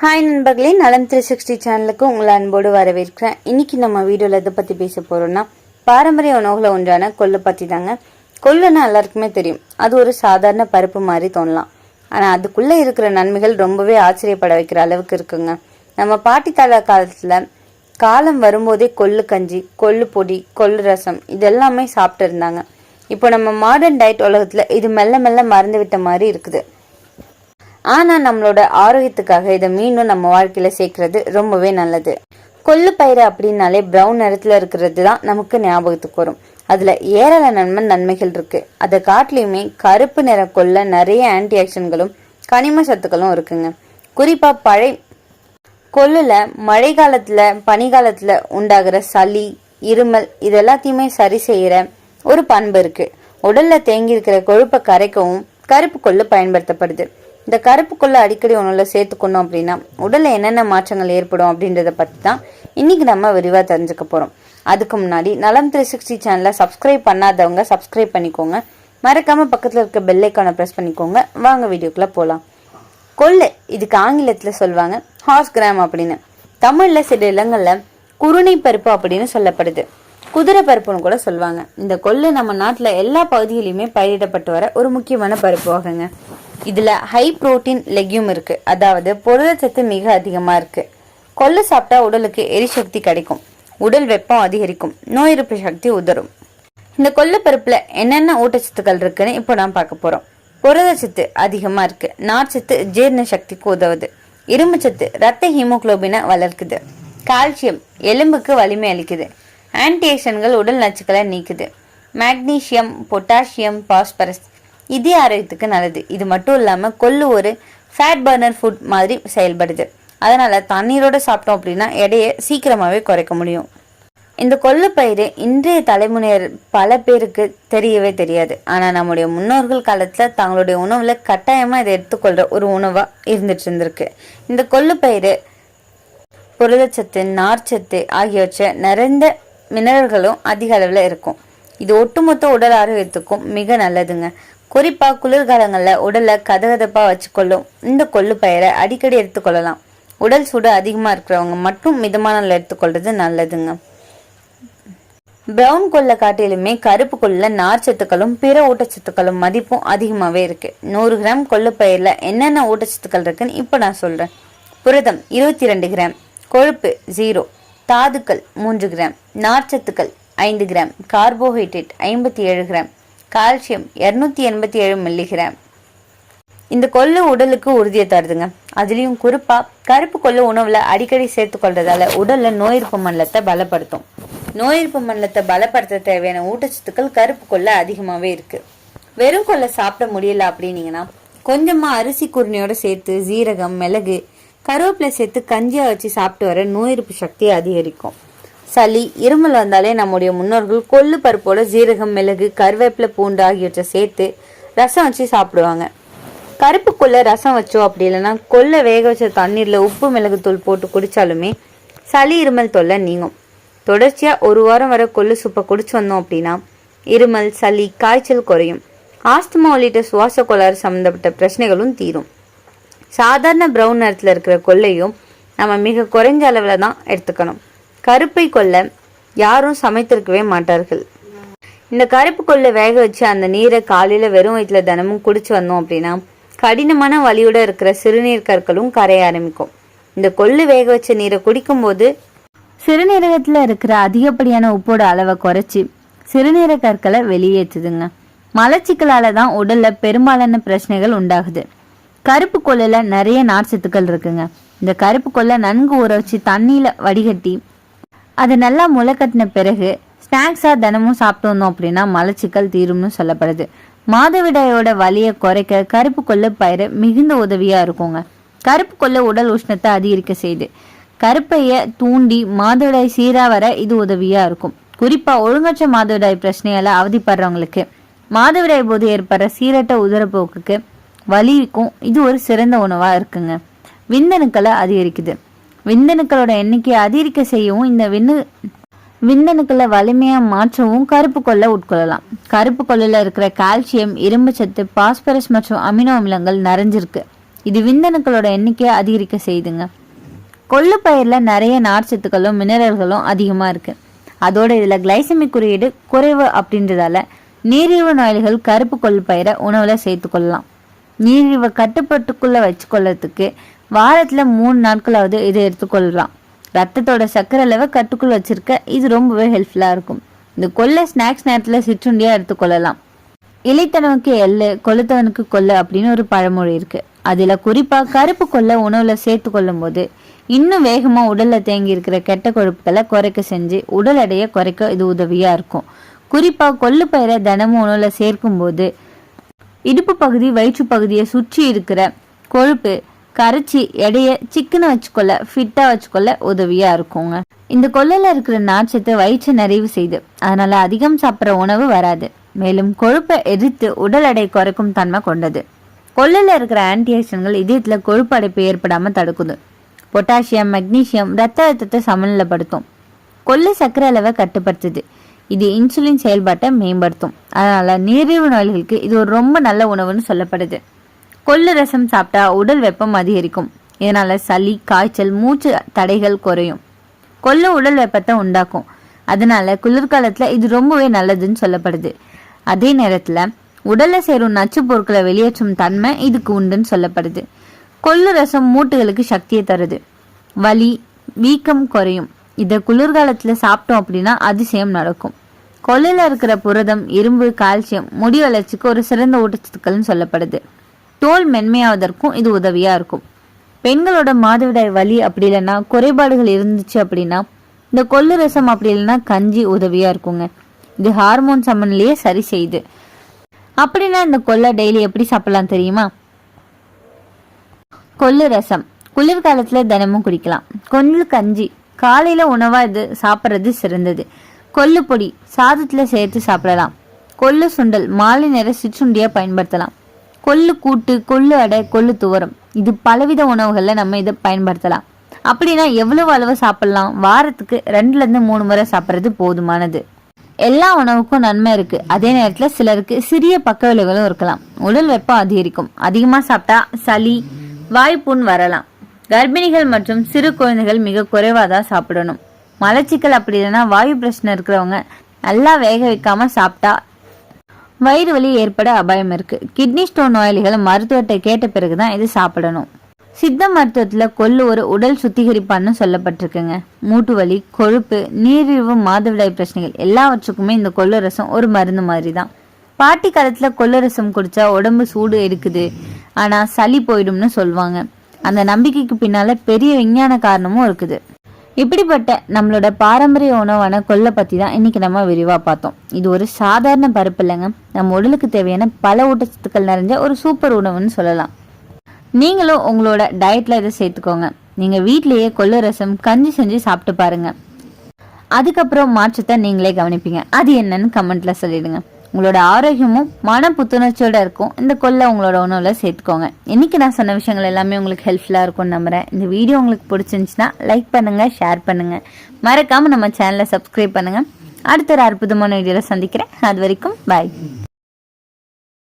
Hi நண்பர்களே. நலம் three sixty சேனலுக்கு உங்களை அன்போடு வரவேற்கிறேன். இன்னைக்கு நம்ம வீடியோவில் எதை பற்றி பேச போகிறோம்னா பாரம்பரிய உணவுகளை ஒன்றான கொள்ளை பற்றி தாங்க. கொள்ளுன்னா எல்லாருக்குமே தெரியும். அது ஒரு சாதாரண பருப்பு மாதிரி தோணலாம். ஆனால் அதுக்குள்ளே இருக்கிற நன்மைகள் ரொம்பவே ஆச்சரியப்பட வைக்கிற அளவுக்கு இருக்குங்க. நம்ம பாட்டி தாத்தா காலத்தில் காலம் வரும்போதே கொள்ளு கஞ்சி கொள்ளு பொடி கொள்ளு ரசம் இதெல்லாமே சாப்பிட்டு இருந்தாங்க. இப்போ நம்ம மாடர்ன் டயட் உலகத்தில் இது மெல்ல மெல்ல மறந்து விட்ட மாதிரி இருக்குது. ஆனால் நம்மளோட ஆரோக்கியத்துக்காக இதை மீண்டும் நம்ம வாழ்க்கையில சேர்க்கறது ரொம்பவே நல்லது. கொள்ளு பயிறு அப்படின்னாலே பிரவுன் நிறத்துல இருக்கிறது தான் நமக்கு ஞாபகத்துக்கு வரும். அதில் ஏராள நன்மை நன்மைகள் இருக்குது அதை காட்டிலையுமே கருப்பு நிற கொள்ள நிறைய ஆன்டி ஆக்சிடன்களும் கனிம சத்துக்களும் இருக்குங்க. குறிப்பாக பழை கொள்ளுல மழை காலத்துல பனிகாலத்தில் உண்டாகிற சளி இருமல் இது எல்லாத்தையுமே சரி செய்கிற ஒரு பண்பு இருக்கு. உடல்ல தேங்கி இருக்கிற கொழுப்பை கரைக்கவும் கருப்பு கொள்ளு பயன்படுத்தப்படுது. இந்த கருப்பு அடிக்கடி உணவில் சேர்த்துக்கணும் அப்படின்னா உடலில் என்னென்ன மாற்றங்கள் ஏற்படும் அப்படின்றத பற்றி தான் இன்றைக்கி நம்ம விரிவாக தெரிஞ்சுக்க போகிறோம் அதுக்கு முன்னாடி நலம் த்ரீ சிக்ஸ்டி சேனலை சப்ஸ்கிரைப் பண்ணாதவங்க சப்ஸ்கிரைப் பண்ணிக்கோங்க. மறக்காமல் பக்கத்தில் இருக்க பெல்லைக்கான ப்ரெஸ் பண்ணிக்கோங்க. வாங்க வீடியோக்குள்ளே போகலாம் கொள்ளு இதுக்கு ஆங்கிலத்தில் சொல்லுவாங்க ஹார்ஸ் கிராம் அப்படின்னு. தமிழில் சில இடங்களில் குருணை பருப்பு அப்படின்னு சொல்லப்படுது. குதிரை பருப்புன்னு கூட சொல்லுவாங்க. இந்த கொள்ளு நம்ம நாட்டில் எல்லா பகுதியிலையுமே பயிரிடப்பட்டு வர ஒரு முக்கியமான பருப்பு வகைங்க. இதுல ஹை புரோட்டீன் லெக்யூம் இருக்கு. அதாவது புரதச்சத்து மிக அதிகமா இருக்கு. கொள்ளு சாப்பிட்டா உடலுக்கு எரிசக்தி கிடைக்கும். உடல் வெப்பம் அதிகரிக்கும். நோய் எதிர்ப்பு சக்தி உதரும் இந்த கொள்ளு பருப்புல என்னென்ன ஊட்டச்சத்துக்கள் இருக்குன்னு இப்போ நான் பார்க்க போறோம். புரதச்சத்து அதிகமா இருக்கு. நார்ச்சத்து ஜீரண சக்திக்கு உதவுது. இரும்புச்சத்து ரத்த ஹீமோக்ளோபினை வளர்க்குது. கால்சியம் எலும்புக்கு வலிமை அளிக்குது. ஆன்டிஆக்சன்கள் உடல் நச்சுக்களை நீக்குது. மேக்னீசியம் பொட்டாசியம் பாஸ்பரஸ் இதய ஆரோக்கியத்துக்கு நல்லது. இது மட்டும் இல்லாமல் கொள்ளு ஒரு ஃபேட் பர்னர் ஃபுட் மாதிரி செயல்படுது. அதனால் தண்ணீரோட சாப்பிட்டோம் அப்படின்னா எடையை சீக்கிரமாகவே குறைக்க முடியும். இந்த கொள்ளுப்பயிறு இன்றைய தலைமுறையர் பல பேருக்கு தெரியவே தெரியாது. ஆனால் நம்முடைய முன்னோர்கள் காலத்தில் தங்களுடைய உணவில் கட்டாயமாக இதை எடுத்துக்கொள்கிற ஒரு உணவாக இருந்துட்டு இருந்திருக்கு. இந்த கொள்ளுப்பயிறு புரதச்சத்து நார்ச்சத்து ஆகியவற்றை நிறைந்த மினரல்களும் அதிக அளவில் இருக்கும். இது ஒட்டுமொத்த உடல் ஆரோக்கியத்துக்கும் மிக நல்லதுங்க. குறிப்பா குளிர்காலங்கள்ல உடலை கதகதப்பா வச்சுக்கொள்ளும். இந்த கொள்ளு பயிரை அடிக்கடி எடுத்துக்கொள்ளலாம் உடல் சூடு அதிகமா இருக்கிறவங்க மட்டும் மிதமான எடுத்துக்கொள்வது எடுத்துக்கொள்றது நல்லதுங்க. பிரவுன் கொள்ளை காட்டிலுமே கருப்பு கொள்ள நார்ச்சத்துக்களும் பிற ஊட்டச்சத்துக்களும் மதிப்பும் அதிகமாகவே இருக்கு. நூறு கிராம் கொள்ளு பயிரில் என்னென்ன ஊட்டச்சத்துக்கள் இருக்குன்னு இப்போ நான் சொல்கிறேன் புரதம் இருபத்தி ரெண்டு கிராம் கொழுப்பு ஜீரோ தாதுக்கள் மூன்று கிராம் நார்ச்சத்துக்கள் ஐந்து கிராம் கார்போஹைட்ரேட் ஐம்பத்தி ஏழு கிராம் கால்சியம் இரநூத்தி எண்பத்தி ஏழு மில்லிகிராம். இந்த கொள்ளு உடலுக்கு உறுதியை தருதுங்க. அதுலேயும் குறிப்பாக கருப்பு கொள்ளு உணவில் அடிக்கடி சேர்த்து கொள்றதால உடல்ல நோய் மண்டலத்தை பலப்படுத்தும். நோய் மண்டலத்தை பலப்படுத்த தேவையான ஊட்டச்சத்துக்கள் கருப்பு கொள்ளை அதிகமாகவே இருக்குது வெறும் கொள்ளை சாப்பிட முடியல அப்படின்னீங்கன்னா கொஞ்சமாக அரிசி குருணையோட சேர்த்து ஜீரகம் மிளகு கருவேப்பிலை சேர்த்து கஞ்சியாக வச்சு சாப்பிட்டு வர நோய் எதிர்ப்பு சக்தியை அதிகரிக்கும். சளி இருமல் வந்தாலே நம்முடைய முன்னோர்கள் கொள்ளு பருப்போட ஜீரகம் மிளகு கருவேப்பிலை பூண்டு ஆகியவற்றை சேர்த்து ரசம் வச்சு சாப்பிடுவாங்க. கருப்பு கொள்ளை ரசம் வச்சோம் அப்படி இல்லைன்னா கொள்ளை வேக வச்ச தண்ணீரில் உப்பு மிளகுத்தூள் போட்டு குடித்தாலுமே சளி இருமல் தொல்லை நீங்கும். தொடர்ச்சியாக ஒரு வாரம் வரை கொள்ளு சூப்பை குடிச்சு வந்தோம் அப்படின்னா இருமல் சளி காய்ச்சல் குறையும். ஆஸ்துமா உள்ளிட்ட சுவாச கோளாறு சம்மந்தப்பட்ட பிரச்சனைகளும் தீரும். சாதாரண ப்ரௌன் நிறத்தில் இருக்கிற கொள்ளையும் நம்ம மிக குறைஞ்ச அளவில் தான் எடுத்துக்கணும். கருப்பை கொல்லை யாரும் சமைத்திருக்கவே மாட்டார்கள். இந்த கருப்பு கொள்ளை வேக வச்சு அந்த நீரை காலையில் வெறும் வயிற்றுல தினமும் குடிச்சு வந்தோம் அப்படின்னா கடினமான வலியோட இருக்கிற சிறுநீர் கற்களும் கரைய ஆரம்பிக்கும். இந்த கொள்ளு வேக வச்ச நீரை குடிக்கும்போது சிறுநீரகத்தில் இருக்கிற அதிகப்படியான உப்போட அளவை குறைச்சி சிறுநீரக கற்களை வெளியேற்றுதுங்க. மலச்சிக்கலால தான் உடல்ல பெரும்பாலான பிரச்சனைகள் உண்டாகுது. கருப்பு கொள்ளையில நிறைய நார்ச்சத்துக்கள் இருக்குங்க. இந்த கருப்பு கொல்லை நன்கு ஊற வச்சு தண்ணியில வடிகட்டி அது நல்லா முளைக்கட்டின பிறகு ஸ்நாக்ஸாக தினமும் சாப்பிட்டு வந்தோம் அப்படின்னா மலச்சிக்கல் தீரும்னு சொல்லப்படுது. மாதவிடாயோட வலியை குறைக்க கருப்பு கொள்ளு பயிறு மிகுந்த உதவியாக இருக்குங்க. கருப்பு கொள்ளு உடல் உஷ்ணத்தை அதிகரிக்க செய்யுது கருப்பையை தூண்டி மாதவிடாய் சீராக வர இது உதவியாக இருக்கும். குறிப்பாக ஒழுங்கற்ற மாதவிடாய் பிரச்சனையால் அவதிப்படுறவங்களுக்கு மாதவிடாய் போது ஏற்படுற சீரட்ட உதரப்போக்குக்கு வலிக்கும் இது ஒரு சிறந்த உணவாக இருக்குங்க. விந்தணுக்களை அதிகரிக்குது. விந்தணுக்களோட எண்ணிக்கையை அதிகரிக்க செய்யவும் இந்த விண்ணு விந்தணுக்களை வலிமையாக மாற்றவும் கருப்பு கொள்ளை உட்கொள்ளலாம். கருப்பு கொள்ளையில் இருக்கிற கால்சியம் இரும்பு சத்து பாஸ்பரஸ் மற்றும் அமினோ அமிலங்கள் நிறைஞ்சிருக்கு. இது விந்தணுக்களோட எண்ணிக்கையை அதிகரிக்க செய்யுதுங்க. கொள்ளு பயிரில் நிறைய நார்ச்சத்துக்களும் மினரல்களும் அதிகமாக இருக்கு. அதோட இதில் கிளைசமிக் குறியீடு குறைவு அப்படின்றதால நீரிழிவு நோயாளிகள் கருப்பு கொள்ளு பயிரை உணவில் சேர்த்துக்கொள்ளலாம். நீரிழிவை கட்டுப்பாட்டுக்குள்ளே வச்சுக்கொள்ளறதுக்கு வாரத்தில் மூணு நாட்களாவது இதை எடுத்துக்கொள்ளலாம். ரத்தத்தோட சர்க்கரை அளவை கட்டுக்குள் வச்சிருக்க இது ரொம்பவே ஹெல்ப்ஃபுல்லாக இருக்கும். இந்த கொள்ளை ஸ்நாக்ஸ் நேரத்தில் சிற்றுண்டியாக எடுத்துக்கொள்ளலாம். இலைத்தனவுக்கு எள்ளு கொளுத்தவனுக்கு கொள்ளு அப்படின்னு ஒரு பழமொழி இருக்கு. அதில் குறிப்பாக கருப்பு கொள்ளை உணவில் சேர்த்து கொள்ளும் போது இன்னும் வேகமாக உடலில் தேங்கி இருக்கிற கெட்ட கொழுப்புகளை குறைக்க செஞ்சு உடல் எடையை குறைக்க இது உதவியாக இருக்கும். குறிப்பாக கொள்ளு பயிரை தினமும் உணவில் சேர்க்கும் போது இடுப்பு பகுதி வயிற்று பகுதியை சுற்றி இருக்கிற கொழுப்பு கரைச்சி எடையை சிக்கனை வச்சுக்கொள்ள ஃபிட்டா வச்சுக்கொள்ள உதவியா இருக்குங்க. இந்த கொள்ளையில இருக்கிற நாச்சத்தை வயிற்று நிறைவு செய்து அதனால அதிகம் சாப்பிட்ற உணவு வராது. மேலும் கொழுப்பை எரித்து உடல் எடை குறைக்கும் தன்மை கொண்டது. கொள்ளையில இருக்கிற ஆன்டிஆக்சிடன்கள் இதயத்துல கொழுப்பு அடைப்பு ஏற்படாம தடுக்குது. பொட்டாசியம் மெக்னீசியம் ரத்த அழுத்தத்தை சமநிலைப்படுத்தும். கொள்ளு சர்க்கரை அளவை கட்டுப்படுத்துது. இது இன்சுலின் செயல்பாட்டை மேம்படுத்தும். அதனால நீரிழிவு நோய்களுக்கு இது ஒரு ரொம்ப நல்ல உணவுன்னு சொல்லப்படுது. கொள்ளு ரசம் சாப்பிட்டா உடல் வெப்பம் அதிகரிக்கும். இதனால சளி காய்ச்சல் மூச்சு தடைகள் குறையும். கொள்ளு உடல் வெப்பத்தை உண்டாக்கும். அதனால குளிர்காலத்துல இது ரொம்பவே நல்லதுன்னு சொல்லப்படுது. அதே நேரத்துல உடல்ல சேரும் நச்சு பொருட்களை வெளியேற்றும் தன்மை இதுக்கு உண்டுன்னு சொல்லப்படுது. கொள்ளு ரசம் மூட்டுகளுக்கு சக்தியை தருது. வலி வீக்கம் குறையும். இதை குளிர்காலத்துல சாப்பிட்டோம் அப்படின்னா அதிசயம் நடக்கும். கொள்ளையில இருக்கிற புரதம் இரும்பு கால்சியம் முடி வளர்ச்சிக்கு ஒரு சிறந்த ஊட்டச்சத்துக்கள்னு சொல்லப்படுது. தோல் மென்மையாவதற்கும் இது உதவியா இருக்கும். பெண்களோட மாதவிடாய் வலி அப்படி இல்லைன்னா குறைபாடுகள் இருந்துச்சு அப்படின்னா இந்த கொள்ளு ரசம் அப்படி இல்லைன்னா கஞ்சி உதவியா இருக்குங்க. இது ஹார்மோன் சமநிலையை சரி செய்யுது. அப்படின்னா இந்த கொள்ளை டெய்லி எப்படி சாப்பிடலாம் தெரியுமா? கொள்ளு ரசம். குளிர்காலத்தில் தினமும் குடிக்கலாம். கொள்ளு கஞ்சி. காலையில உணவா இது சாப்பிட்றது சிறந்தது. கொள்ளு பொடி சாதத்துல சேர்த்து சாப்பிடலாம். கொள்ளு சுண்டல் மாலை நேர சிற்றுண்டியாக பயன்படுத்தலாம். கொள்ளு கூட்டு கொள்ளு அடை கொள்ளு துவரம். இது பலவித உணவுகள்ல நம்ம இதை பயன்படுத்தலாம். அப்படின்னா எவ்வளவு அளவு சாப்பிடலாம்? வாரத்துக்கு ரெண்டுல இருந்து மூணு முறை சாப்பிட்றது போதுமானது. எல்லா உணவுக்கும் நன்மை இருக்கு. அதே நேரத்துல சிலருக்கு சிறிய பக்க விளைவுகளும் இருக்கலாம். உடல் வெப்பம் அதிகரிக்கும். அதிகமா சாப்பிட்டா சளி வாய்ப்புண் வரலாம். கர்ப்பிணிகள் மற்றும் சிறு குழந்தைகள் மிக குறைவாக தான் சாப்பிடணும். மலச்சிக்கல் அப்படி இல்லைன்னா வாயு பிரச்சனை இருக்கிறவங்க நல்லா வேக வைக்காம சாப்பிட்டா வயிறு வலி ஏற்பட அபாயம் இருக்கு. கிட்னி ஸ்டோன் நோயாளிகள் மருத்துவத்தை கேட்ட பிறகுதான் இது சாப்பிடணும். சித்த மருத்துவத்தில் கொள்ளு ஒரு உடல் சுத்திகரிப்பான்னு சொல்லப்பட்டிருக்குங்க. மூட்டு வலி கொழுப்பு நீரிழிவு மாதவிடாய் பிரச்சனைகள் எல்லாவற்றுக்குமே இந்த கொள்ளு ரசம் ஒரு மருந்து மாதிரி தான் பாட்டி காலத்தில் கொள்ளு ரசம் குடிச்சா உடம்பு சூடு எடுக்குது. ஆனால் சளி போயிடும்னு சொல்லுவாங்க அந்த நம்பிக்கைக்கு பின்னால் பெரிய விஞ்ஞான காரணமும் இருக்குது. இப்படிப்பட்ட நம்மளோட பாரம்பரிய உணவான கொள்ளை பற்றி தான் இன்னைக்கு நம்ம விரிவாக பார்த்தோம். இது ஒரு சாதாரண பருப்பு இல்லைங்க. நம்ம உடலுக்கு தேவையான பல ஊட்டச்சத்துக்கள் நிறைஞ்ச ஒரு சூப்பர் உணவுன்னு சொல்லலாம். நீங்களும் உங்களோட டயட்டில் இதை சேர்த்துக்கோங்க. நீங்கள் வீட்லயே கொள்ளு ரசம் கஞ்சி செஞ்சு சாப்பிட்டு பாருங்கள் அதுக்கப்புறம் மாற்றத்தை நீங்களே கவனிப்பீங்க. அது என்னன்னு கமெண்ட்டில் சொல்லிடுங்க. உங்களோட ஆரோக்கியமும் மன புத்துணர்ச்சியோட இருக்கும். இந்த கொள்ளை உங்களோட உணவில் சேர்த்துக்கோங்க. இன்னைக்கு நான் சொன்ன விஷயங்கள் எல்லாமே உங்களுக்கு ஹெல்ப்ஃபுல்லாக இருக்கும்னு நம்புறேன். இந்த வீடியோ உங்களுக்கு பிடிச்சிருந்துச்சுன்னா லைக் பண்ணுங்க ஷேர் பண்ணுங்க. மறக்காம நம்ம சேனலை சப்ஸ்கிரைப் பண்ணுங்க. அடுத்த ஒரு அற்புதமான வீடியோவில் சந்திக்கிறேன். அது வரைக்கும் பாய்